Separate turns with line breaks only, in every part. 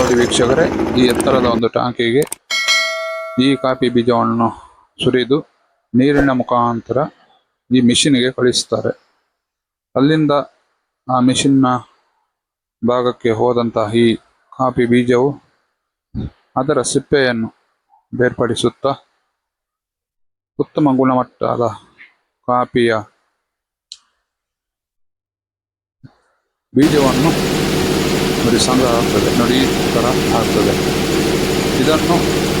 ನೋಡಿ ವೀಕ್ಷಕರೇ, ಈ ಎತ್ತರದ ಒಂದು ಟಾಂಕಿಗೆ ಈ ಕಾಫಿ ಬೀಜವನ್ನು ಸುರಿದು ನೀರಿನ ಮುಖಾಂತರ ಈ ಮಿಷಿನ್ಗೆ ಕಳಿಸ್ತಾರೆ. ಅಲ್ಲಿಂದ ಆ ಮಿಷಿನ್ನ ಭಾಗಕ್ಕೆ ಹೋದಂತಹ ಈ ಕಾಫಿ ಬೀಜವು ಅದರ ಸಿಪ್ಪೆಯನ್ನು ಬೇರ್ಪಡಿಸುತ್ತಾ ಉತ್ತಮ ಗುಣಮಟ್ಟದ ಕಾಫಿಯ ಬೀಜವನ್ನು ನೋಡಿ, ಸಂಗ್ರಹ ಆಗ್ತದೆ. ನೋಡಿ, ಈ ಥರ ಆಗ್ತದೆ. ಇದನ್ನು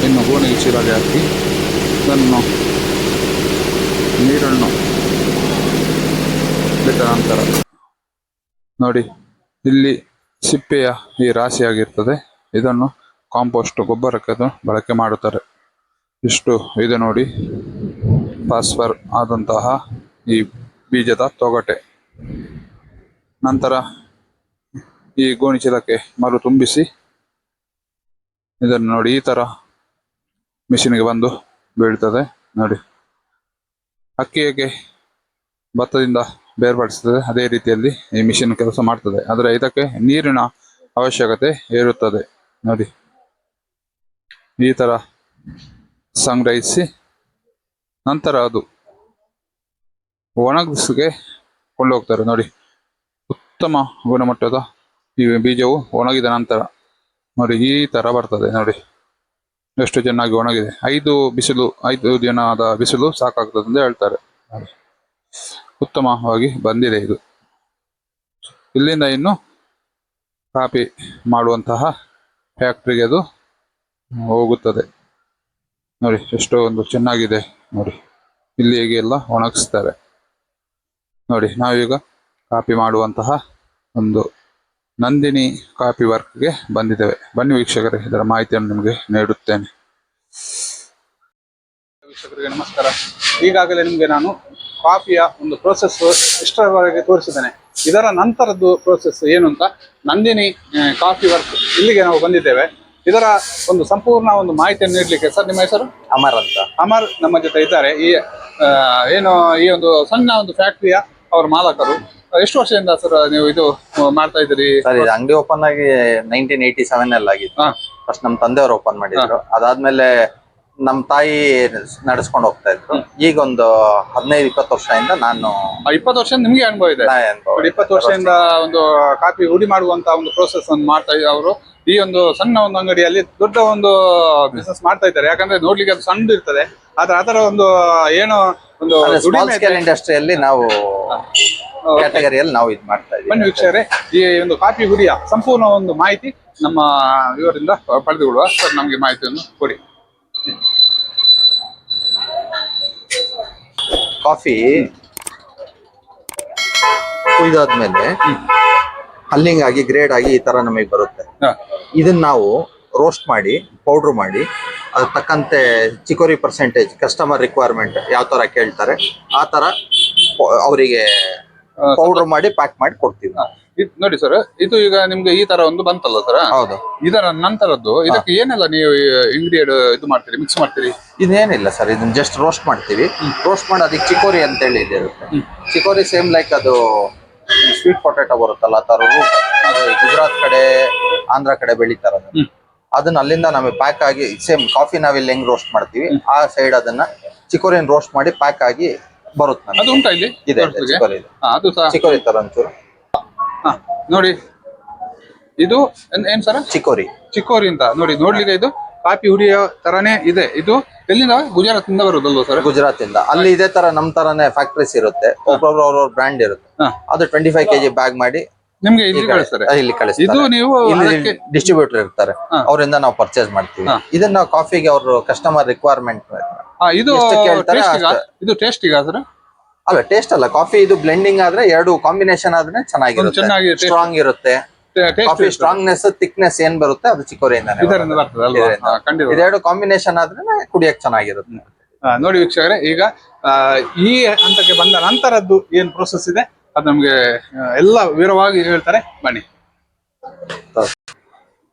ಇನ್ನು ಗೋಣಿಗೆ ಚೀಲಗೆ ಹಾಕಿ, ಇದನ್ನು ನೀರನ್ನು ಬಿಟ್ಟ ನಂತರ ನೋಡಿ, ಇಲ್ಲಿ ಸಿಪ್ಪೆಯ ಈ ರಾಶಿಯಾಗಿರ್ತದೆ ಇದನ್ನು ಕಾಂಪೋಸ್ಟ್ ಗೊಬ್ಬರಕ್ಕೆ ಬಳಕೆ ಮಾಡುತ್ತಾರೆ. ಇಷ್ಟು ಇದು ನೋಡಿ ಫಾಸ್ಫರ್ ಆದಂತಹ ಈ ಬೀಜದ ತೊಗಟೆ. ನಂತರ ಈ ಗೋಣಿ ಚೀಲಕ್ಕೆ ಮರು ತುಂಬಿಸಿ ಇದನ್ನು ನೋಡಿ, ಈ ತರ ಮಿಷಿನ್ಗೆ ಬಂದು ಬೀಳ್ತದೆ. ನೋಡಿ ಅಕ್ಕಿ ಹೇಗೆ ಭತ್ತದಿಂದ ಬೇರ್ಪಡಿಸ್ತದೆ. ಅದೇ ರೀತಿಯಲ್ಲಿ ಈ ಮಿಷಿನ್ ಕೆಲಸ ಮಾಡ್ತದೆ. ಆದರೆ ಇದಕ್ಕೆ ನೀರಿನ ಅವಶ್ಯಕತೆ ಇರುತ್ತದೆ. ನೋಡಿ, ಈ ತರ ಸಂಗ್ರಹಿಸಿ ನಂತರ ಅದು ಒಣಗಿಸಿಗೆ ಕೊಂಡೋಗ್ತಾರೆ ನೋಡಿ, ಉತ್ತಮ ಗುಣಮಟ್ಟದ ಈ ಬೀಜವು ಒಣಗಿದ ನಂತರ ನೋಡಿ ಈ ತರ ಬರ್ತದೆ ನೋಡಿ. ಎಷ್ಟು ಚೆನ್ನಾಗಿ ಒಣಗಿದೆ. ಐದು ಬಿಸಿಲು, ಐದು ದಿನದ ಬಿಸಿಲು ಸಾಕಾಗ್ತದೆ ಅಂತ ಹೇಳ್ತಾರೆ. ಉತ್ತಮವಾಗಿ ಬಂದಿದೆ ಇದು. ಇಲ್ಲಿಂದ ಇನ್ನು ಕಾಪಿ ಮಾಡುವಂತಹ ಫ್ಯಾಕ್ಟ್ರಿಗೆ ಅದು ಹೋಗುತ್ತದೆ. ನೋಡಿ, ಎಷ್ಟೋ ಒಂದು ಚೆನ್ನಾಗಿದೆ. ನೋಡಿ, ಇಲ್ಲಿ ಹೇಗೆ ಎಲ್ಲ ಒಣಗಿಸ್ತಾರೆ. ನೋಡಿ, ನಾವೀಗ ಕಾಪಿ ಮಾಡುವಂತಹ ಒಂದು ನಂದಿನಿ ಕಾಪಿ ವರ್ಕ್ಗೆ ಬಂದಿದ್ದೇವೆ. ಬನ್ನಿ ವೀಕ್ಷಕರೇ ಇದರ ಮಾಹಿತಿಯನ್ನು ನಿಮಗೆ ನೀಡುತ್ತೇನೆ. ವೀಕ್ಷಕರಿಗೆ ನಮಸ್ಕಾರ. ಈಗಾಗಲೇ ನಿಮಗೆ ನಾನು ಕಾಫಿಯ ಒಂದು ಪ್ರೋಸೆಸ್ ಇಷ್ಟರವರೆಗೆ ತೋರಿಸಿದ್ದೇನೆ. ಇದರ ನಂತರದ್ದು ಪ್ರೋಸೆಸ್ ಏನು ಅಂತ ನಂದಿನಿ ಕಾಫಿ ವರ್ಕ್ ಇಲ್ಲಿಗೆ ನಾವು ಬಂದಿದ್ದೇವೆ. ಇದರ ಒಂದು ಸಂಪೂರ್ಣ ಒಂದು ಮಾಹಿತಿಯನ್ನು ನೀಡಲಿಕ್ಕೆ ಸರ್ ನಿಮ್ಮ ಹೆಸರು?
ಅಮರ್ ಅಂತ.
ಅಮರ್ ನಮ್ಮ ಜೊತೆ ಇದ್ದಾರೆ. ಈ ಏನು ಈ ಒಂದು ಸಣ್ಣ ಒಂದು ಫ್ಯಾಕ್ಟ್ರಿಯ ಅವರ ಮಾಲಕರು. ಎಷ್ಟು ವರ್ಷದಿಂದ ಸರ್ ನೀವು ಇದು ಮಾಡ್ತಾ ಇದ್ದೀರಿ?
ಸರ್ ಇದು ಅಂಗಡಿ ಓಪನ್ ಆಗಿ ನೈನ್ಟೀನ್ ಏಯ್ಟಿ ಸೆವೆನ್ ಅಲ್ಲಿ ಆಗಿತ್ತು. ಫಸ್ಟ್ ನಮ್ ತಂದೆಯವರು ಓಪನ್ ಮಾಡಿದ್ರು. ಅದಾದ್ಮೇಲೆ ನಮ್ಮ ತಾಯಿ ನಡೆಸ್ಕೊಂಡು ಹೋಗ್ತಾ ಇದ್ರು. ಈಗ ಒಂದು ಹದಿನೈದು ಇಪ್ಪತ್ತು ವರ್ಷದಿಂದ ನಾನು
ಇಪ್ಪತ್ತು ವರ್ಷ ನಿಮ್ಗೆ ಅನುಭವ ಇದೆ. ಇಪ್ಪತ್ತು ವರ್ಷದಿಂದ ಒಂದು ಕಾಫಿ ಹುಡಿ ಮಾಡುವಂತ ಒಂದು ಪ್ರೋಸೆಸ್ ಅನ್ನು ಮಾಡ್ತಾ ಇದ್ರು ಅವರು. ಈ ಒಂದು ಸಣ್ಣ ಒಂದು ಅಂಗಡಿಯಲ್ಲಿ ದೊಡ್ಡ ಒಂದು ಬಿಸ್ನೆಸ್ ಮಾಡ್ತಾ ಇದ್ದಾರೆ. ಯಾಕಂದ್ರೆ ನೋಡ್ಲಿಕ್ಕೆ ಅದು ಸಣ್ಣ ಇರ್ತದೆ. ಆದ್ರೆ ಅದರ ಒಂದು ಏನು ಒಂದು
ಇಂಡಸ್ಟ್ರಿಯಲ್ಲಿ ನಾವು ಕ್ಯಾಟಗರಿಯಲ್ಲಿ ನಾವು ಇದು ಮಾಡ್ತಾ
ಬನ್ನಿ
ಇದ್ದೀವಿ
ವೀಕ್ಷಕರೇ ಈ ಒಂದು ಕಾಫಿ ಹುರಿಯ ಸಂಪೂರ್ಣ ಒಂದು ಮಾಹಿತಿ ನಮ್ಮ ಇವರಿಂದ ಪಡೆದುಕೊಳ್ಳುವ ಸರ್ ನಮಗೆ ಮಾಹಿತಿಯನ್ನು ಕೊಡಿ.
ಕಾಫಿ ಕುಯ್ದಾದ್ಮೇಲೆ ಹಲ್ಲಿಂಗ್ ಆಗಿ ಗ್ರೇಡ್ ಆಗಿ ಈ ತರ ನಮಗೆ ಬರುತ್ತೆ. ಇದನ್ನ ನಾವು ರೋಸ್ಟ್ ಮಾಡಿ ಪೌಡ್ರ್ ಮಾಡಿ ಅದ್ರ ತಕ್ಕಂತೆ ಚಿಕೋರಿ ಪರ್ಸೆಂಟೇಜ್ ಕಸ್ಟಮರ್ ರಿಕ್ವೈರ್ಮೆಂಟ್ ಯಾವ ತರ ಕೇಳ್ತಾರೆ ಆ ತರ ಅವರಿಗೆ ಪೌಡರ್ ಮಾಡಿ ಪ್ಯಾಕ್ ಮಾಡಿ ಕೊಡ್ತೀವಿ. ನಾವು.
ಇದ್ ನೋಡಿ ಸರ್ ಇದು ಈಗ ನಿಮ್ಗೆ ಈ ತರ ಒಂದು ಬಂತಲ್ಲ ಸರ್
ಹೌದು.
ಇದರ ನಂತರದ್ದು ಇದಕ್ಕೆ ಏನೆಲ್ಲ ನೀವು ಇಂಗ್ರೀಡಿಯಂಟ್ ಇದು ಮಾಡ್ತೀರಿ ಮಿಕ್ಸ್ ಮಾಡ್ತೀರಿ?
ಇದೇನಿಲ್ಲ ಸರ್ ಇದನ್ನ ಜಸ್ಟ್ ರೋಸ್ಟ್ ಮಾಡ್ತೀವಿ. ರೋಸ್ಟ್ ಮಾಡಿ ಅದಕ್ಕೆ ಚಿಕೋರಿ ಅಂತೇಳಿ ಇದೆ. ಚಿಕೋರಿ ಸೇಮ್ ಲೈಕ್ ಅದು ಸ್ವೀಟ್ ಪೊಟ್ಯಾಟೊ ಬರುತ್ತಲ್ಲ ಆ ತರ root. ಅದು ಗುಜರಾತ್ ಕಡೆ ಆಂಧ್ರ ಕಡೆ ಬೆಳಿತಾರ ಅದನ್ನ. ಅಲ್ಲಿಂದ ನಮಗೆ ಪ್ಯಾಕ್ ಆಗಿ ಸೇಮ್ ಕಾಫಿ ನಾವಿಲ್ಲಿ ಹೆಂಗ್ ರೋಸ್ಟ್ ಮಾಡ್ತೀವಿ ಆ ಸೈಡ್ ಅದನ್ನ ಚಿಕೋರಿಯನ್ ರೋಸ್ಟ್ ಮಾಡಿ ಪ್ಯಾಕ್ ಆಗಿ ಬರುತ್ತೆ
ಅದು ಉಂಟಾ ಇಲ್ಲಿ?
ಇದೆ ಇದೆ, ಚಿಕೋರಿ ಇದೆ
ಅದು ಸಹ.
ಚಿಕೋರಿ ತರ ಒಂಚೂರು.
ಹಾ, ನೋಡಿ. ಇದು ಏನ್- ಏನ್ ಸರ್?
ಚಿಕೋರಿ
ಚಿಕ್ಕೋರಿ ಅಂತ. ನೋಡಿ ನೋಡ್ಲಿಕ್ಕೆ ಇದು ಕಾಫಿ ಹುಡಿಯ ತರಾನೇ ಇದೆ. ಇದು ಎಲ್ಲಿಂದ? ಗುಜರಾತ್ ಇಂದ ಬರೋದಲ್ವಾ ಸರ್?
ಗುಜರಾತ್ ಇಂದ ಅಲ್ಲಿ ಇದೇ ತರ ನಮ್ ತರಾನೇ ಫ್ಯಾಕ್ಟ್ರೀಸ್ ಇರುತ್ತೆ. ಒಬ್ಬೊಬ್ರು ಅವ್ರವ್ರ ಬ್ರ್ಯಾಂಡ್ ಇರುತ್ತೆ.
ಹಾ.
ಅದು ಟ್ವೆಂಟಿ ಫೈವ್ ಕೆಜಿ ಬ್ಯಾಗ್ ಮಾಡಿ
ನಿಮ್ಗೆ ಇಲ್ಲಿ ಕಳಿಸ್ತಾರೆ.
ಇಲ್ಲಿ ಕಳಿಸ್ತಾರೆ.
ಇದು ನೀವು
ಡಿಸ್ಟ್ರಿಬ್ಯೂಟರ್ ಇರ್ತಾರೆ. ಅವರಿಂದ ನಾವು ಪರ್ಚೇಸ್ ಮಾಡ್ತೀವಿ. ಇದನ್ನ ಕಾಫಿಗೆ ಅವರು ಕಸ್ಟಮರ್ ರಿಕ್ವೈರ್ಮೆಂಟ್
ಇದು ಇದು ಸರ್
ಅಲ್ಲ ಟೇಸ್ಟ್ ಅಲ್ಲ. ಕಾಫಿ ಇದು ಬ್ಲೆಂಡಿಂಗ್ ಆದ್ರೆ ಎರಡು ಕಾಂಬಿನೇಷನ್ ಆದ್ರೆ ಚೆನ್ನಾಗಿರುತ್ತೆ.
ಚೆನ್ನಾಗಿ
ಸ್ಟ್ರಾಂಗ್ ಇರುತ್ತೆ. ಕಾಫಿ ಸ್ಟ್ರಾಂಗ್ನೆಸ್ ಥಿಕ್ನೆಸ್ ಏನ್ ಬರುತ್ತೆ ಅದು
ಖಂಡಿತ.
ಇದೆರಡು ಕಾಂಬಿನೇಷನ್ ಆದ್ರೆ ಕುಡಿಯಕ್ ಚೆನ್ನಾಗಿರುತ್ತೆ.
ನೋಡಿ ವೀಕ್ಷಕರೇ ಈಗ ಈ ಹಂತಕ್ಕೆ ಬಂದ ನಂತರದ್ದು ಏನ್ ಪ್ರೋಸೆಸ್ ಇದೆ? ಅದು ನಮ್ಗೆ ಎಲ್ಲ ವಿವರವಾಗಿ ಹೇಳ್ತಾರೆ. ಬನ್ನಿ.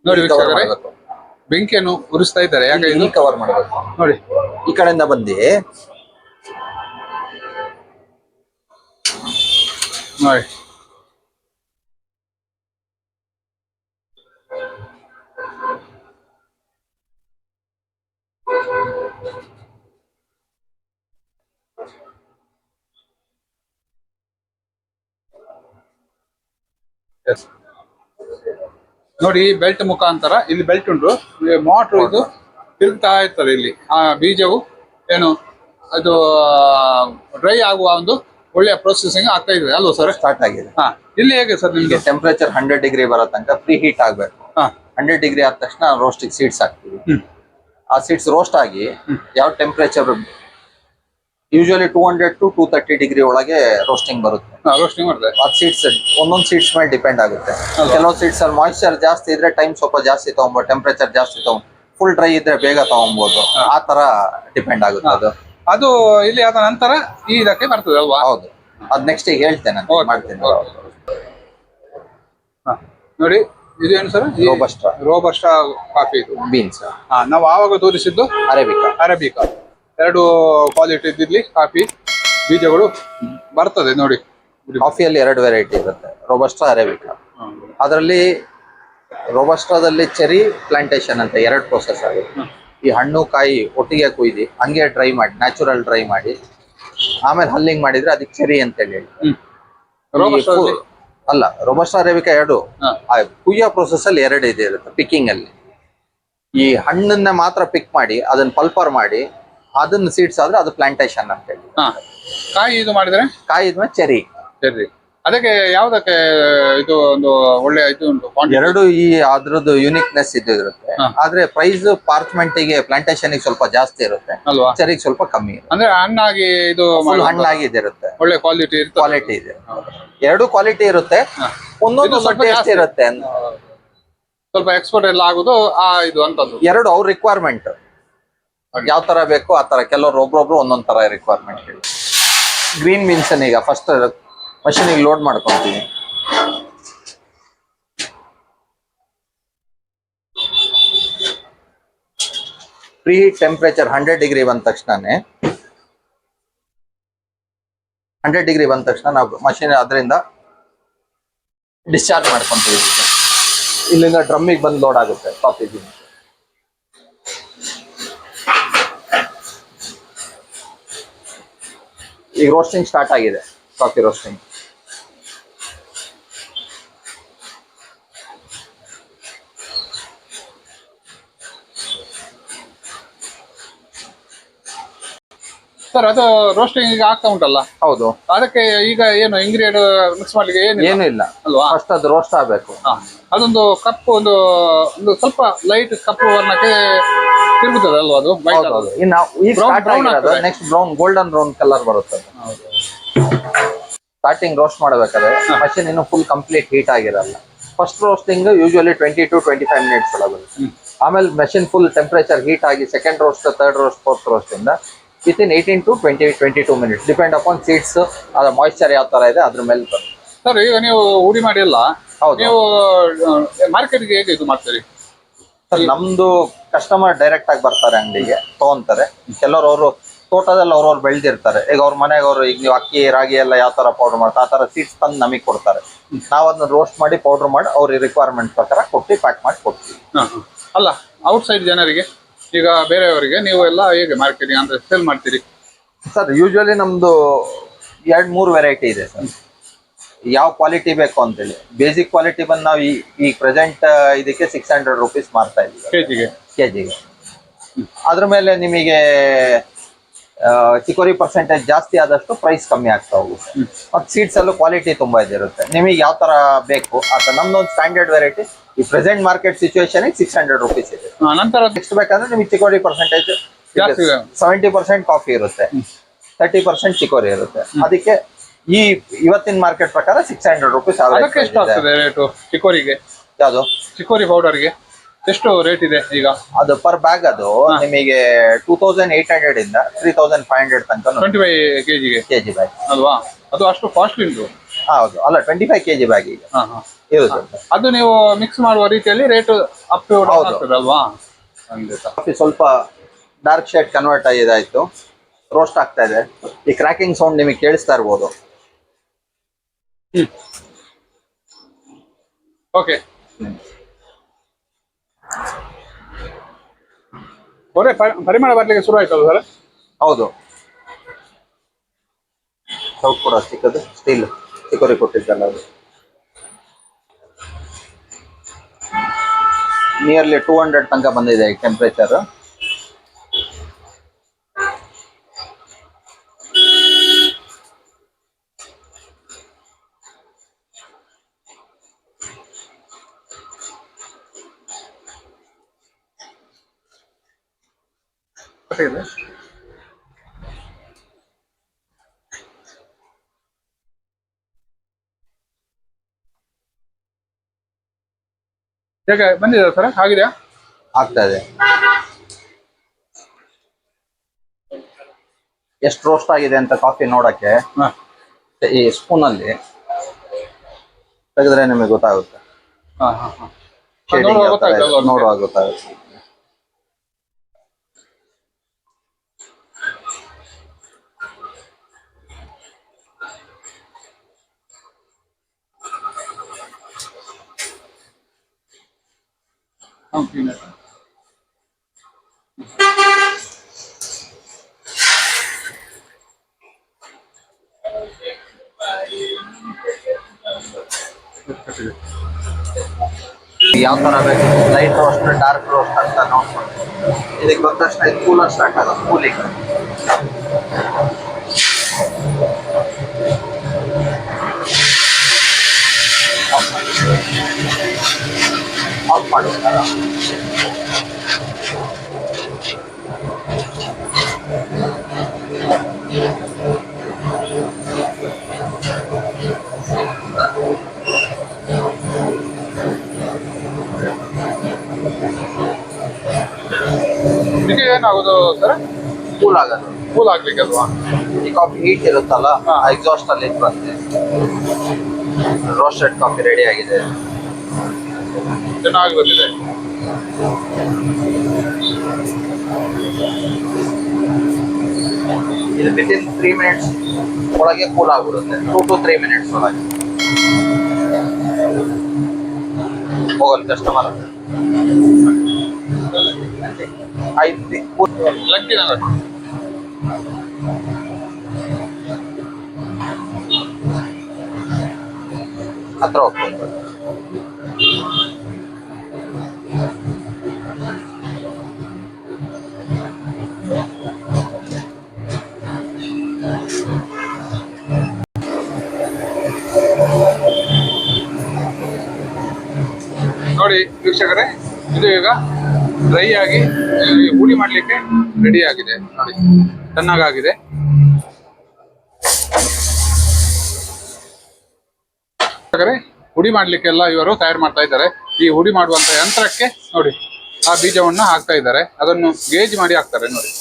ನೋಡಿ ವೀಕ್ಷಕರೇ ಬೆಂಕಿಯನ್ನು ಉರಿಸ್ತಾ ಇದ್ದಾರೆ. ಯಾಕೆ ಇದು?
ಕವರ್ ಮಾಡಬೇಕು.
ನೋಡಿ.
ಈ ಕಡೆಯಿಂದ ಬಂದಿ
ನೋಡಿ. ನೋಡಿ ಬೆಲ್ಟ್ ಮುಖಾಂತರ ಇಲ್ಲಿ ಬೆಲ್ಟ್ ಉಂಟು. ಮೋಟ್ರ್ ಇದು ತಿರುಗ್ತಾ ಇರ್ತದೆ ಇಲ್ಲಿ. ಆ ಬೀಜವು ಏನು ಅದು ಡ್ರೈ ಆಗುವ ಒಂದು ಒಳ್ಳೆಯ ಪ್ರೊಸೆಸಿಂಗ್ ಆಗ್ತಾ ಇದೆ ಅಲ್ವಾ ಸರ್
ಸ್ಟಾರ್ಟ್ ಆಗಿದೆ.
ಹಾ. ಇಲ್ಲಿ ಹೇಗೆ ಸರ್
ನಿಮಗೆ
ನಿಮ್ಗೆ
ಟೆಂಪರೇಚರ್ ಹಂಡ್ರೆಡ್ ಡಿಗ್ರಿ ಬರೋ ತನಕ ಫ್ರೀ ಹೀಟ್ ಆಗಬೇಕು.
ಹಾ.
ಹಂಡ್ರೆಡ್ ಡಿಗ್ರಿ ಆದ ತಕ್ಷಣ ರೋಸ್ಟಿಗೆ ಸೀಡ್ಸ್ ಹಾಕ್ತೀವಿ. ಆ ಸೀಡ್ಸ್ ರೋಸ್ಟ್ ಆಗಿ ಯಾವ temperature usually two hundred to two thirty degree ಒಳಗೆ ರೋಸ್ಟಿಂಗ್ ಬರುತ್ತೆ.
ರೋಸ್ಟಿಂಗ್ ಮಾಡ್ದೆ
ಆ ಸೀಟ್ಸ್ ಒಂದೊಂದು ಸೀಡ್ಸ್ ಮೇಲೆ ಡಿಪೆಂಡ್ ಆಗುತ್ತೆ? ಕೆಲವು ಸೀಡ್ಸ್ ಅಲ್ಲಿ ಮಾಯಿಶ್ಚರ್ ಜಾಸ್ತಿ ಇದ್ರೆ ಟೈಮ್ ಸ್ವಲ್ಪ ಜಾಸ್ತಿ ತಗೊಂಬೋದು ಟೆಂಪರೇಚರ್ ಜಾಸ್ತಿ ತಗೊಂಡು ಫುಲ್ ಡ್ರೈ ಇದ್ರೆ ಬೇಗ ತಗೊಬೋದು. ಆ ತರ ಡಿಪೆಂಡ್ ಆಗುತ್ತೆ ಅದು.
ಅದು ಇಲ್ಲಿ ಆದ ನಂತರ ಈ ಇದಕ್ಕೆ ಬರ್ತದೆ ಅಲ್ವಾ?
ಹೌದು. ಅದ್ ನೆಕ್ಸ್ಟ್ ಈಗ ಹೇಳ್ತೇನೆ ಮಾಡ್ತೇನೆ.
ನೋಡಿ ಇದು ಏನು ಸರ್
ರೋಬಸ್ಟ್ರಾ
ರೋಬಸ್ಟಾ ಕಾಫಿ ಇದು.
ಬೀನ್ಸ್
ಹಾ ನಾವು ಆವಾಗ ತೋರಿಸಿದ್ದು
ಅರೇಬಿಕಾ
ಅರಬಿಕಾ ಎರಡು ಕ್ವಾಲಿಟಿ ಇದ್ದಿರ್ಲಿ ಕಾಫಿ ಬೀಜಗಳು ಬರ್ತದೆ ನೋಡಿ.
ಕಾಫಿಯಲ್ಲಿ ಎರಡು ವೆರೈಟಿ ಇರುತ್ತೆ. ರೋಬಸ್ಟಾ ಅರೇಬಿಕಾ ಅದರಲ್ಲಿ ರೋಬಸ್ಟಾದಲ್ಲಿ ಚೆರಿ ಪ್ಲಾಂಟೇಶನ್ ಅಂತ ಎರಡು ಪ್ರೊಸೆಸ್ ಆಗಿ ಈ ಹಣ್ಣು ಕಾಯಿ ಒಟ್ಟಿಗೆ ಕುಯ್ದು ಹಂಗೆ ಡ್ರೈ ಮಾಡಿ ನ್ಯಾಚುರಲ್ ಡ್ರೈ ಮಾಡಿ ಆಮೇಲೆ ಹಲ್ಲಿಂಗ್ ಮಾಡಿದ್ರೆ ಅದಕ್ಕೆ ಚೆರಿ ಅಂತ ಹೇಳಿ
ಅಲ್ಲಿ?
ಅಲ್ಲ ರೋಬಸ್ಟಾ ಅರೇಬಿಕಾ ಎರಡು. ಕುಯ್ಯೋ ಪ್ರೊಸೆಸ್ ಅಲ್ಲಿ ಎರಡು ಇದೆ ಇರುತ್ತೆ ಪಿಕ್ಕಿಂಗ್ ಅಲ್ಲಿ. ಈ ಹಣ್ಣನ್ನ ಮಾತ್ರ ಪಿಕ್ ಮಾಡಿ ಅದನ್ನ ಪಲ್ಪರ್ ಮಾಡಿ ಅದನ್ನ ಸೀಡ್ಸ್ ಆದ್ರೆ ಅದು ಪ್ಲಾಂಟೇಶನ್ ಅಂತ ಹೇಳಿ.
ಹಾ. ಕಾಯಿ ಇದು ಮಾಡಿದ್ರೆ?
ಕಾಯಿ ಇದ್ಮೇಲೆ ಚೆರಿ
ಸರಿ ಅದಕ್ಕೆ ಯಾವ್ದಕ್ಕೆ ಇದು ಒಂದು ಒಳ್ಳೆ ಇದು ಉಂಟು quantity?
ಎರಡು ಈ ಅದ್ರದ್ದು ಯುನಿಕ್ನೆಸ್ ಇದು ಇರುತ್ತೆ.
ಹಾ.
ಆದ್ರೆ ಪ್ರೈಸ್ ಪಾರ್ಚ್ಮೆಂಟ್ಗೆ ಪ್ಲಾಂಟೇಶನ್ ಸ್ವಲ್ಪ ಜಾಸ್ತಿ ಇರುತ್ತೆ.
ಅಲ್ವಾ?
ಚೆರಿಗೆ ಸ್ವಲ್ಪ ಕಮ್ಮಿ ಇರುತ್ತೆ.
ಅಂದ್ರೆ ಹಣ್ಣಾಗಿ ಇದು
ಫುಲ್ ಹಣ್ಣಾಗಿ ಇದಿರುತ್ತೆ.
ಒಳ್ಳೆ ಕ್ವಾಲಿಟಿ ಇರ್ತದೆ.
ಕ್ವಾಲಿಟಿ ಇದೆ. ಎರಡು ಕ್ವಾಲಿಟಿ ಇರುತ್ತೆ.
ಹಾ.
ಒಂದೊಂದು
ಇದು ಸ್ವಲ್ಪ
ಟೇಸ್ಟ್
ಜಾಸ್ತಿ.
ಇರುತ್ತೆ.
ಸ್ವಲ್ಪ ಎಕ್ಸ್ಪೋರ್ಟ್ ಎಲ್ಲ ಆಗುದು ಆ ಇದು ಅಂತದ್ದು
ಎರಡು ಅವ್ರ ರಿಕ್ವೈರ್ಮೆಂಟ್ ಯಾವ ತರ ಬೇಕು ಆ ತರ ಕೆಲವ್ರು ಒಬ್ರೊಬ್ರು ಒಂದೊಂದ್ ತರ ರಿಕ್ವೈರ್ಮೆಂಟ್ ಹೇಳಿ. ಗ್ರೀನ್ ಬೀನ್ಸ್ ಈಗ? ಫಸ್ಟ್ ಮಷೀನಿಗೆ ಲೋಡ್ ಮಾಡ್ಕೊಂತೀವಿ. ಪ್ರೀ ಟೆಂಪರೇಚರ್ ಹಂಡ್ರೆಡ್ ಡಿಗ್ರಿ ಬಂದ ತಕ್ಷಣನೇ ಹಂಡ್ರೆಡ್ ಡಿಗ್ರಿ ಬಂದ ತಕ್ಷಣ ನಾವು ಮಷೀನ್ ಅದರಿಂದ ಡಿಸ್ಚಾರ್ಜ್ ಮಾಡ್ಕೊಂತೀವಿ. ಇಲ್ಲಿಂದ ಡ್ರಮ್ಮಿಗೆ ಬಂದು ಲೋಡ್ ಆಗುತ್ತೆ. ಕಾಫಿ ಈಗ ರೋಸ್ಟಿಂಗ್ ಸ್ಟಾರ್ಟ್ ಆಗಿದೆ. ಕಾಫಿ ರೋಸ್ಟಿಂಗ್
ಸರ್ ಅದು ರೋಸ್ಟಿಂಗ್ ಈಗ ಆಗ್ತಾ ಉಂಟಲ್ಲ?
ಹೌದು.
ಅದಕ್ಕೆ ಈಗ ಏನು ಇಂಗ್ರೀಡಿಯಂಟ್ ಮಿಕ್ಸ್ ಮಾಡ್ಲಿಕ್ಕೆ ಏನು
ಏನು ಇಲ್ಲ.
ಅಲ್ವಾ?
ಫಸ್ಟ್ ಅದು ರೋಸ್ಟ್ ಆಗಬೇಕು.
ಅದೊಂದು ಕಪ್ಪು ಒಂದು ಒಂದು ಸ್ವಲ್ಪ ಲೈಟ್ ಕಪ್ಪು ವರ್ಣಕ್ಕೆ ತಿರುಗುತ್ತದೆ ಅಲ್ವಾ? ಅದು.
ಇನ್ನು ಈಗ ಸ್ಟಾರ್ಟ್ ಆಗಿರೋದು next brown golden brown colour ಬರುತ್ತೆ. ಸ್ಟಾರ್ಟಿಂಗ್ ರೋಸ್ಟ್ ಮಾಡಬೇಕಾದ್ರೆ ಮಷಿನ್ ಇನ್ನು ಫುಲ್ ಕಂಪ್ಲೀಟ್ ಹೀಟ್ ಆಗಿರಲ್ಲ. First roasting usually twenty to twenty five minutes ಬರುತ್ತೆ ಆಮೇಲೆ ಮೆಷಿನ್ ಫುಲ್ ಟೆಂಪರೇಚರ್ ಹೀಟ್ ಆಗಿ second roast third roast fourth roast ಇಂದ within eighteen to twenty twenty two minutes depend upon seeds ಅದರ moisture ಯಾವ ತರ ಇದೆ ಅದ್ರ ಮೇಲೆ ಬರುತ್ತೆ.
ಸರ್ ಈಗ ನೀವು ಉಡಿ ಮಾಡಿಲ್ಲ.
ಹೌದು.
ನೀವು ಮಾರ್ಕೆಟ್ಗೆ ಹೇಗೆ ಇದು ಮಾಡ್ತೀರಿ?
ಸರ್ ನಮ್ದು ಕಸ್ಟಮರ್ ಡೈರೆಕ್ಟ್ ಆಗಿ ಬರ್ತಾರೆ ಅಂಗಡಿಗೆ ತಗೊಂತಾರೆ. ಕೆಲವರು ಅವರು ತೋಟದಲ್ಲಿ ಅವ್ರವ್ರು ಬೆಳೆದಿರ್ತಾರೆ. ಈಗ ಅವ್ರ ಮನೆಗೆ ಅವರು ಈಗ ನೀವು ಅಕ್ಕಿ ರಾಗಿ ಎಲ್ಲ ಯಾವ ತರ ಪೌಡರ್ ಮಾಡ್ತಾರೆ ಆ ತರ ಸೀಡ್ಸ್ ತಂದು ನಮಗೆ ಕೊಡ್ತಾರೆ. ನಾವು ಅದನ್ನ ರೋಸ್ಟ್ ಮಾಡಿ ಪೌಡರ್ ಮಾಡಿ ಅವ್ರ ರಿಕ್ವೈರ್ಮೆಂಟ್ ಪ್ರಕಾರ ಕೊಟ್ಟು ಪ್ಯಾಕ್ ಮಾಡಿ ಕೊಡ್ತೀವಿ.
ಅಲ್ಲ ಔಟ್ ಅಲ್ಲ ಔಟ್ಸೈಡ್ ಜನರಿಗೆ ಈಗ ಬೇರೆಯವರಿಗೆ ನೀವು ಎಲ್ಲ ಹೇಗೆ ಮಾರ್ಕೆಟಿಂಗ್ ಅಂದ್ರೆ ಸೇಲ್ ಮಾಡ್ತೀರಿ?
ಸರ್ ಯೂಶುವಲಿ ನಮ್ದು ಎರಡು ಮೂರು ವೆರೈಟಿ ಇದೆ ಸರ್. ಯಾವ ಕ್ವಾಲಿಟಿ ಬೇಕು ಅಂತೇಳಿ. ಬೇಸಿಕ್ ಕ್ವಾಲಿಟಿ ಬಂದು ನಾವು ಈ ಈ ಪ್ರೆಸೆಂಟ್ ಇದಕ್ಕೆ ಸಿಕ್ಸ್ ಹಂಡ್ರೆಡ್ ರುಪೀಸ್ ಮಾರ್ತಾ ಇದ್ದೀವಿ.
ಕೆಜಿಗೆ?
ಕೆಜಿಗೆ. ಅದ್ರ ಮೇಲೆ ನಿಮಗೆ ಆ, ಚಿಕೋರಿ ಪರ್ಸೆಂಟೇಜ್ ಜಾಸ್ತಿ ಆದಷ್ಟು ಪ್ರೈಸ್ ಕಮ್ಮಿ ಆಗ್ತಾ ಹೋಗುತ್ತೆ. ಮತ್ತು ಸೀಡ್ಸ್ ಅಲ್ಲೂ ಕ್ವಾಲಿಟಿ ತುಂಬಾ ಇದಿರುತ್ತೆ. ನಿಮಗೆ ಯಾವ ತರ ಬೇಕು ಅಥವಾ ನಮ್ದೊಂದು ಸ್ಟ್ಯಾಂಡರ್ಡ್ ವೆರೈಟಿ ಈ present market situation six hundred rupees ಇದೆ.
ನಂತರ
ನೆಕ್ಸ್ಟ್ ಬೇಕಂದ್ರೆ ನಿಮಗೆ chicory percentage. Seventy percent coffee ಇರುತ್ತೆ. ತರ್ಟಿ ಪರ್ಸೆಂಟ್ ಚಿಕೋರಿ ಇರುತ್ತೆ. ಅದಕ್ಕೆ ಈ ಇವತ್ತಿನ ಮಾರ್ಕೆಟ್ ಪ್ರಕಾರ ಸಿಕ್ಸ್ ಹಂಡ್ರೆಡ್ ರುಪೀಸ್
ಅದಕ್ಕೆ ಎಷ್ಟು ಆಗ್ತದೆ ರೇಟು ಚಿಕೋರಿಗೆ
ಯಾವುದು?
ಚಿಕೋರಿ ಪೌಡರ್ಗೆ ಎಷ್ಟು ರೇಟ್ ಇದೆ ಈಗ?
ಅದು ಪರ್ ಬ್ಯಾಗ್ ಅದು ನಿಮಗೆ ಟೂ ತೌಸಂಡ್ ಏಟ್ ಹಂಡ್ರೆಡ್ ಇಂದ ತ್ರೀ ತೌಸಂಡ್ ಫೈವ್ ಹಂಡ್ರೆಡ್ ತನಕ
ಟ್ವೆಂಟಿ ಫೈವ್ ಕೆಜಿಗೆ
ಕೆಜಿ ಬ್ಯಾಗ್
ಅಲ್ವಾ? ಅದು ಅಷ್ಟು ಕಾಸ್ಟ್ಲಿ ಉಂಟು.
ಹೌದು. ಅಲ್ಲ ಟ್ವೆಂಟಿ ಫೈವ್ ಕೆಜಿ ಬ್ಯಾಗ್ ಈಗ ಇರುತ್ತೆ
ಅದು ನೀವು ಮಿಕ್ಸ್ ಮಾಡುವ ರೀತಿಯಲ್ಲಿ ರೇಟ್ ಅಪ್. ಆಗ್ತದೆ ಅಲ್ವಾ?
ಸ್ವಲ್ಪ ಡಾರ್ಕ್ ಶೇಡ್ ಕನ್ವರ್ಟ್ ಆಗಿದಾಯ್ತು ರೋಸ್ಟ್ ಆಗ್ತಾ ಇದೆ. ಈ ಕ್ರ್ಯಾಕಿಂಗ್ ಸೌಂಡ್ ನಿಮಗೆ ಕೇಳಿಸ್ತಾ ಇರ್ಬೋದು.
ಓಕೆ ಒಳ್ಳೆ ಪರಿಮಳ ಬರ್ಲಿಕ್ಕೆ ಶುರು ಆಯ್ತು ಸರ್?
ಹೌದು. ಸೌಟ್ ಕೂಡ ಚಿಕ್ಕದು ಸ್ಟೀಲ್ ಚಿಕೋರಿ ಕೊಟ್ಟಿದ್ದಲ್ಲ ಅದು. ನಿಯರ್ಲಿ ಟೂ ಹಂಡ್ರೆಡ್ ತನಕ ಬಂದಿದೆ ಟೆಂಪ್ರೇಚರ್
ಹೇಗೆ ಬಂದಿದೆ ಸರ್? ಆಗಿದೆ
ಆಗ್ತಾ ಇದೆ. ಎಷ್ಟು ರೋಸ್ಟ್ ಆಗಿದೆ ಅಂತ ಕಾಫಿ ನೋಡಕ್ಕೆ? ಈ ಸ್ಪೂನ್ ಅಲ್ಲಿ ತೆಗೆದ್ರೆ ನಿಮಗೆ ಗೊತ್ತಾಗುತ್ತೆ.
ನೋಡುವಾಗ
ಗೊತ್ತಾಗುತ್ತೆ. ಯಾವ ತರ ಬೇಕು ಲೈಟ್ ರೋಸ್ಟ್ ಡಾರ್ಕ್ ರೋಸ್ಟ್ ಅಂತ ನೋಡ್ಕೊಂಡು ಇದಕ್ಕೆ ಬಂದ ತಕ್ಷಣ ಇದು ಕೂಲರ್ ಸ್ಟಾರ್ಟ್ ಆಗೋದು ಕೂಲಿಂಗ್ ಆಫ್ ಮಾಡಿಸ್ತಾರ
ಇದಕ್ಕೆ ಏನಾಗೋದು ಸರ್?
ಕೂಲ್ ಆಗೋದು
ಕೂಲ್ ಆಗ್ಲಿಕ್ಕೆ ಅಲ್ವಾ?
ಈ ಕಾಫಿ ಹೀಟ್ ಇರುತ್ತಲ್ಲ. ಎಕ್ಸಾಸ್ಟ್ ಅಲ್ಲಿ ಬರುತ್ತೆ ರೋಸ್ಟೆಡ್ ಕಾಫಿ ರೆಡಿ ಆಗಿದೆ.
ಚೆನ್ನಾಗಿ ಬಂದಿದೆ
ಇದು ವಿತ್ ಇನ್ ತ್ರೀ ಮಿನಿಟ್ಸ್ ಒಳಗೆ ಕೂಲ್ ಆಗ್ಬಿಡುತ್ತೆ. ಟೂ ಟು ತ್ರೀ ಮಿನಿಟ್ಸ್ ಒಳಗೆ. ಹೋಗಲ್ ಕಸ್ಟಮರ್ ಐದು
ಲಕ್ಕಿ ನನಗೆ
ಹತ್ರ ಹೋಗ್ಬೋದು.
ಇದು ಈಗ ಡ್ರೈ ಆಗಿ ಹುಡಿ ಮಾಡಲಿಕ್ಕೆ ರೆಡಿ ಆಗಿದೆ. ನೋಡಿ ಚೆನ್ನಾಗಾಗಿದೆ ಹುಡಿ ಮಾಡ್ಲಿಕ್ಕೆಲ್ಲ ಇವರು ತಯಾರು ಮಾಡ್ತಾ ಇದ್ದಾರೆ. ಈ ಹುಡಿ ಮಾಡುವಂತ ಯಂತ್ರಕ್ಕೆ ನೋಡಿ, ಆ ಬೀಜವನ್ನು ಹಾಕ್ತಾ ಇದ್ದಾರೆ. ಅದನ್ನು ಗೇಜ್ ಮಾಡಿ ಹಾಕ್ತಾರೆ, ನೋಡಿ.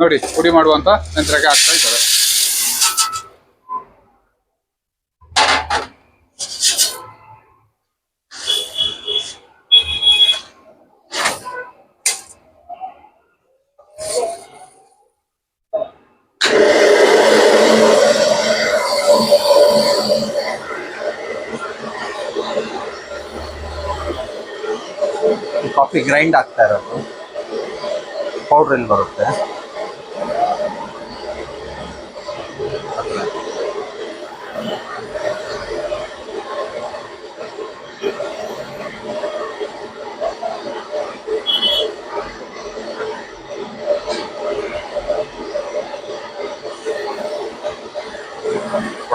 ನೋಡಿ ಪುಡಿ ಮಾಡುವಂತ ಯಂತ್ರಕ್ಕೆ ಹಾಕ್ತಾ ಇದ್ದಾರೆ.
ಕಾಫಿ ಗ್ರೈಂಡ್ ಆಗ್ತಾ ಇರೋದು. ಪೌಡ್ರ್ ಇಲ್ಲಿ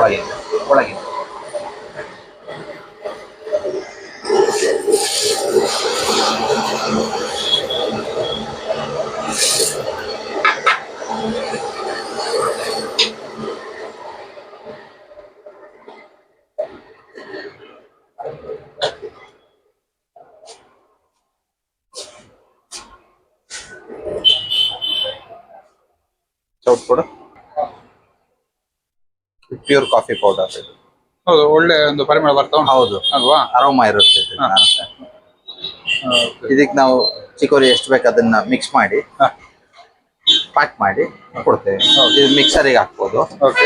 ಬರುತ್ತೆ ಒಳಗಿದೆ ಒಳಗಿದೆ ಸೌಟ್ ಕೊಡು ಪ್ಯೂರ್ ಕಾಫಿ ಪೌಡರ್ ಇದು
ಹೌದು ಒಳ್ಳೆ ಒಂದು ಪರಿಮಳ ಬರ್ತಾ ಉಂಟು.
ಹೌದು.
ಅಲ್ವಾ?
ಅರೋಮ ಇರುತ್ತೆ ಇದಕ್ಕೆ ನಾವು ಚಿಕೋರಿ ಎಷ್ಟು ಬೇಕು ಅದನ್ನ ಮಿಕ್ಸ್ ಮಾಡಿ
ಹಾ.
ಪ್ಯಾಕ್ ಮಾಡಿ ಕೊಡ್ತೇವೆ. ಇದು ಮಿಕ್ಸರಿಗೆ ಹಾಕ್ಬೋದು.
ಓಕೆ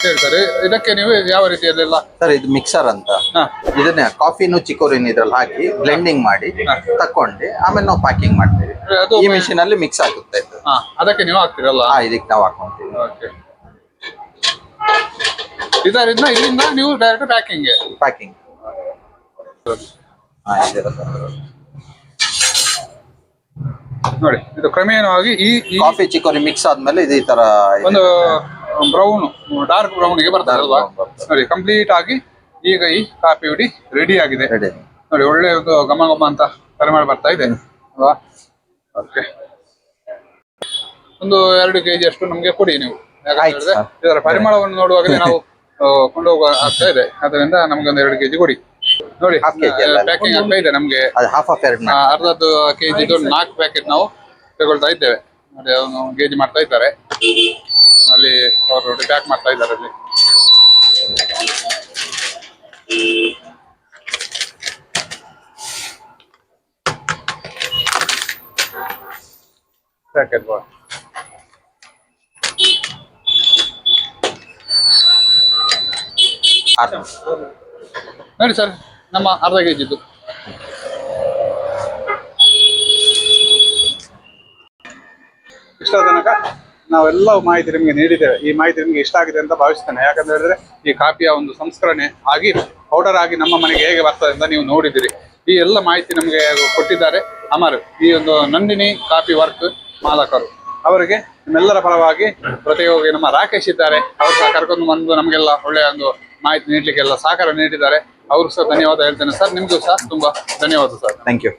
ಸರಿ ಸರ್. ಇದಕ್ಕೆ ನೀವು ಯಾವ ರೀತಿಯಲ್ಲೆಲ್ಲ?
ಸರ್ ಇದು ಮಿಕ್ಸರ್ ಅಂತ.
ಹಾ.
ಇದನ್ನೇ ಕಾಫಿನು ಚಿಕೋರಿನ ಇದ್ರಲ್ಲಿ ಹಾಕಿ ಬ್ಲೆಂಡಿಂಗ್ ಮಾಡಿ ತಕೊಂಡು ಆಮೇಲೆ ನಾವು ಪ್ಯಾಕಿಂಗ್ ಮಾಡ್ತೀವಿ.
ಅದು
ಈ ಮಿಷಿನ್ ಅಲ್ಲಿ ಮಿಕ್ಸ್ ಆಗುತ್ತೆ ಇದು.
ಹಾ ಅದಕ್ಕೆ ನೀವು ಹಾಕ್ತೀರಲ್ಲ?
ಹಾ ಇದಕ್ಕೆ ನಾವು ಹಾಕೊಂತೀವಿ.
ಓಕೆ ಇದರಿಂದ ಇಲ್ಲಿಂದ ನೀವು ಡೈರೆಕ್ಟ್ ಪ್ಯಾಕಿಂಗ್
ಪ್ಯಾಕಿಂಗ್
ನೋಡಿ ಇದು ಕ್ರಮೇಣವಾಗಿ ಈ ಈ
ಕಾಫಿ ಚಿಕೋರಿ ಮಿಕ್ಸ್ ಆದ್ಮೇಲೆ ಇದು ಈ ತರ
ಒಂದು ಬ್ರೌನ್ ಡಾರ್ಕ್ ಬ್ರೌನ್ಗೆ ಬರ್ತದೆ ಅಲ್ವಾ? ನೋಡಿ ಕಂಪ್ಲೀಟ್ ಆಗಿ ಈಗ ಈ ಕಾಫಿ ಹುಡಿ ರೆಡಿ ಆಗಿದೆ. ನೋಡಿ ಒಳ್ಳೆ ಒಂದು ಗಮ ಘಮ ಅಂತ ಪರಿಮಳ ಬರ್ತಾ ಇದೆ ಅಲ್ವಾ? ಓಕೆ ಒಂದು ಎರಡು ಕೆಜಿ ಅಷ್ಟು ನಮ್ಗೆ ಕೊಡಿ ನೀವು. ಯಾಕಂತ ಹೇಳಿದ್ರೆ ಇದರ ಪರಿಮಳವನ್ನು ನೋಡುವಾಗ ನಾವು ಆ, ಕೊಂಡೋಗುವ ಆಗ್ತಾ ಇದೆ. ಅದರಿಂದ ನಮ್ಗೆ ಒಂದು ಎರಡು ಕೆಜಿ ಕೊಡಿ. ನೋಡಿ? ಪ್ಯಾಕಿಂಗ್ ಆಗ್ತಾ ಇದೆ ನಮ್ಗೆ.
ಹಾಫ್ ಎರಡು
ಅರ್ಧದ್ದು ಕೆಜಿದು ನಾಲ್ಕು ಪ್ಯಾಕೆಟ್ ನಾವು ತಗೊಳ್ತಾ ಇದ್ದೇವೆ. ನೋಡಿ ಅವನು ಕೆಜಿ ಮಾಡ್ತಾ ಇದ್ದಾರೆ. ಅಲ್ಲಿ ಅವರು ಪ್ಯಾಕ್ ಮಾಡ್ತಾ ಇದ್ದಾರೆ ಅಲ್ಲಿ. ಪ್ಯಾಕೆಟ್ ಬಾಯ್ ನೋಡಿ ಸರ್ ನಮ್ಮ ಅರ್ಧ ಕೆಜಿದ್ದು ಇಷ್ಟ ತನಕ ನಾವೆಲ್ಲ ಮಾಹಿತಿ ನಿಮಗೆ ನೀಡಿದ್ದೇವೆ. ಈ ಮಾಹಿತಿ ನಿಮಗೆ ಇಷ್ಟ ಆಗಿದೆ ಅಂತ ಭಾವಿಸ್ತೇನೆ. ಯಾಕಂತ ಹೇಳಿದ್ರೆ ಈ ಕಾಫಿಯ ಒಂದು ಸಂಸ್ಕರಣೆ ಆಗಿ ಪೌಡರ್ ಆಗಿ ನಮ್ಮ ಮನೆಗೆ ಹೇಗೆ ಬರ್ತದೆ ಅಂತ ನೀವು ನೋಡಿದಿರಿ ಈ ಎಲ್ಲ ಮಾಹಿತಿ ನಮಗೆ ಕೊಟ್ಟಿದ್ದಾರೆ ಅಮರ್. ಈ ಒಂದು ನಂದಿನಿ ಕಾಫಿ ವರ್ಕ್ ಮಾಲಕರು. ಅವರಿಗೆ ನಿಮ್ಮೆಲ್ಲರ ಪರವಾಗಿ ಪ್ರತಿಯೋಗಿ ನಮ್ಮ ರಾಕೇಶ್ ಇದ್ದಾರೆ. ಅವರು ಸಹ ಕರ್ಕೊಂಡು ಬಂದು ನಮಗೆಲ್ಲ ಒಳ್ಳೆಯ ಒಂದು ಮಾಹಿತಿ ನೀಡಲಿಕ್ಕೆಲ್ಲ ಸಹಕಾರ ನೀಡಿದ್ದಾರೆ. ಅವರು ಸಹ ಧನ್ಯವಾದ ಹೇಳ್ತೇನೆ ಸರ್. ನಿಮಗೂ ಸಹ ತುಂಬಾ ಧನ್ಯವಾದ ಸರ್.
Thank you